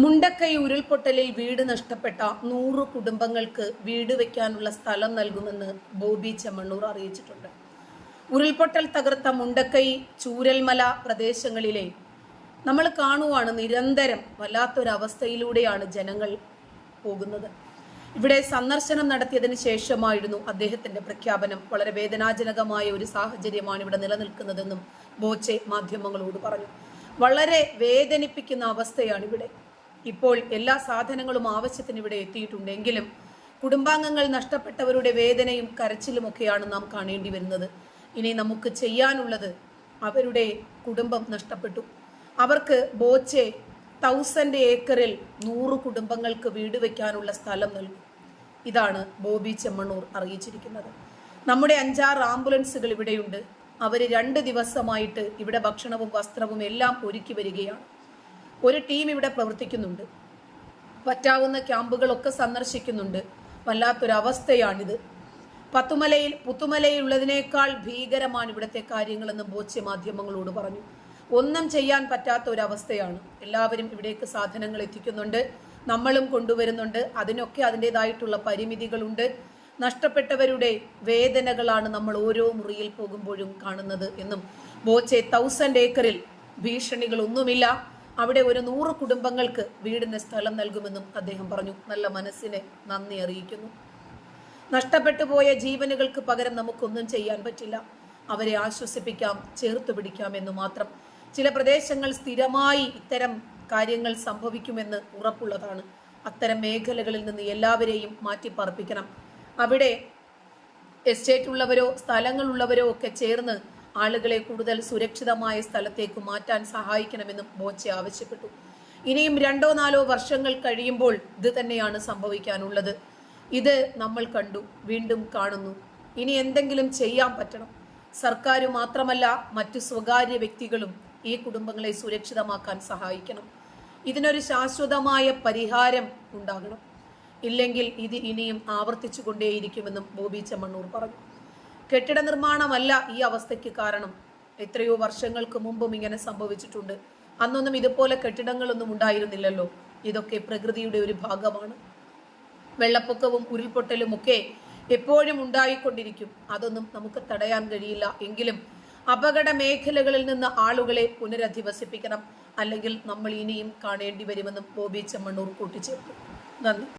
മുണ്ടക്കൈ ഉരുൾപൊട്ടലിൽ വീട് നഷ്ടപ്പെട്ട നൂറ് കുടുംബങ്ങൾക്ക് വീട് വെക്കാനുള്ള സ്ഥലം നൽകുമെന്ന് ബോബി ചെമ്മണ്ണൂർ അറിയിച്ചിട്ടുണ്ട്. ഉരുൾപൊട്ടൽ തകർത്ത മുണ്ടക്കൈ ചൂരൽമല പ്രദേശങ്ങളിലെ നമ്മൾ കാണുവാണ് നിരന്തരം വല്ലാത്തൊരവസ്ഥയിലൂടെയാണ് ജനങ്ങൾ പോകുന്നത്. ഇവിടെ സന്ദർശനം നടത്തിയതിന് ശേഷമായിരുന്നു അദ്ദേഹത്തിന്റെ പ്രഖ്യാപനം. വളരെ വേദനാജനകമായ ഒരു സാഹചര്യമാണ് ഇവിടെ നിലനിൽക്കുന്നതെന്നും ബോച്ചെ മാധ്യമങ്ങളോട് പറഞ്ഞു. വളരെ വേദനിപ്പിക്കുന്ന അവസ്ഥയാണ് ഇവിടെ. ഇപ്പോൾ എല്ലാ സാധനങ്ങളും ആവശ്യത്തിന് ഇവിടെ എത്തിയിട്ടുണ്ടെങ്കിലും കുടുംബാംഗങ്ങൾ നഷ്ടപ്പെട്ടവരുടെ വേദനയും കരച്ചിലും ഒക്കെയാണ് നാം കാണേണ്ടി വരുന്നത്. ഇനി നമുക്ക് ചെയ്യാനുള്ളത് അവരുടെ കുടുംബം നഷ്ടപ്പെട്ടു. അവർക്ക് ബോച്ചെ തൗസൻഡ് ഏക്കറിൽ നൂറ് കുടുംബങ്ങൾക്ക് വീട് വയ്ക്കാനുള്ള സ്ഥലം നൽകും. ഇതാണ് ബോബി ചെമ്മണ്ണൂർ അറിയിച്ചിരിക്കുന്നത്. നമ്മുടെ അഞ്ചാറ് ആംബുലൻസുകൾ ഇവിടെയുണ്ട്. അവർ രണ്ട് ദിവസമായിട്ട് ഇവിടെ ഭക്ഷണവും വസ്ത്രവും എല്ലാം ഒരുക്കി വരികയാണ്. ഒരു ടീം ഇവിടെ പ്രവർത്തിക്കുന്നുണ്ട്. പറ്റാവുന്ന ക്യാമ്പുകളൊക്കെ സന്ദർശിക്കുന്നുണ്ട്. വല്ലാത്തൊരവസ്ഥയാണിത്. പത്തുമലയിൽ പുത്തുമലയിലുള്ളതിനേക്കാൾ ഭീകരമാണ് ഇവിടുത്തെ കാര്യങ്ങളെന്ന് ബോധ്യ മാധ്യമങ്ങളോട് പറഞ്ഞു. ഒന്നും ചെയ്യാൻ പറ്റാത്ത ഒരവസ്ഥയാണ്. എല്ലാവരും ഇവിടേക്ക് സാധനങ്ങൾ എത്തിക്കുന്നുണ്ട്. നമ്മളും കൊണ്ടുവരുന്നുണ്ട്. അതിനൊക്കെ അതിന്റെതായിട്ടുള്ള പരിമിതികളുണ്ട്. നഷ്ടപ്പെട്ടവരുടെ വേദനകളാണ് നമ്മൾ ഓരോ മുറിയിൽ പോകുമ്പോഴും കാണുന്നത് എന്നും ബോച്ചെ തൗസൻഡ് ഏക്കറിൽ ഭീഷണികളൊന്നുമില്ല. അവിടെ ഒരു നൂറ് കുടുംബങ്ങൾക്ക് വീടിന് സ്ഥലം നൽകുമെന്നും അദ്ദേഹം പറഞ്ഞു. നല്ല മനസ്സിനെ നന്ദി അറിയിക്കുന്നു. നഷ്ടപ്പെട്ടു പോയ ജീവനുകൾക്ക് പകരം നമുക്കൊന്നും ചെയ്യാൻ പറ്റില്ല. അവരെ ആശ്വസിപ്പിക്കാം ചേർത്ത് പിടിക്കാം എന്ന് മാത്രം. ചില പ്രദേശങ്ങൾ സ്ഥിരമായി ഇത്തരം കാര്യങ്ങൾ സംഭവിക്കുമെന്ന് ഉറപ്പുള്ളതാണ്. അത്തരം മേഖലകളിൽ നിന്ന് എല്ലാവരെയും മാറ്റിപ്പാർപ്പിക്കണം. അവിടെ എസ്റ്റേറ്റ് ഉള്ളവരോ സ്ഥലങ്ങളുള്ളവരോ ഒക്കെ ചേർന്ന് ആളുകളെ കൂടുതൽ സുരക്ഷിതമായ സ്ഥലത്തേക്ക് മാറ്റാൻ സഹായിക്കണമെന്നും ബോച്ചെ ആവശ്യപ്പെട്ടു. ഇനിയും രണ്ടോ നാലോ വർഷങ്ങൾ കഴിയുമ്പോൾ ഇത് തന്നെയാണ് സംഭവിക്കാനുള്ളത്. ഇത് നമ്മൾ കണ്ടു വീണ്ടും കാണുന്നു. ഇനി എന്തെങ്കിലും ചെയ്യാൻ പറ്റണം. സർക്കാർ മാത്രമല്ല മറ്റു സ്വകാര്യ വ്യക്തികളും ഈ കുടുംബങ്ങളെ സുരക്ഷിതമാക്കാൻ സഹായിക്കണം. ഇതിനൊരു ശാശ്വതമായ പരിഹാരം ഉണ്ടാകണം. ഇല്ലെങ്കിൽ ഇത് ഇനിയും ആവർത്തിച്ചുകൊണ്ടേയിരിക്കുമെന്നും ബോബി ചെമ്മണ്ണൂർ പറഞ്ഞു. കെട്ടിട നിർമ്മാണമല്ല ഈ അവസ്ഥയ്ക്ക് കാരണം. എത്രയോ വർഷങ്ങൾക്ക് മുമ്പും ഇങ്ങനെ സംഭവിച്ചിട്ടുണ്ട്. അന്നൊന്നും ഇതുപോലെ കെട്ടിടങ്ങളൊന്നും ഉണ്ടായിരുന്നില്ലല്ലോ. ഇതൊക്കെ പ്രകൃതിയുടെ ഒരു ഭാഗമാണ്. വെള്ളപ്പൊക്കവും ഉരുൾപൊട്ടലും ഒക്കെ എപ്പോഴും ഉണ്ടായിക്കൊണ്ടിരിക്കും. അതൊന്നും നമുക്ക് തടയാൻ കഴിയില്ല. എങ്കിലും അപകട മേഖലകളിൽ നിന്ന് ആളുകളെ പുനരധിവസിപ്പിക്കണം. അല്ലെങ്കിൽ നമ്മൾ ഇനിയും കാണേണ്ടി വരുമെന്നും ബോബി ചെമ്മണ്ണൂർ കൂട്ടിച്ചേർത്തു. നന്ദി.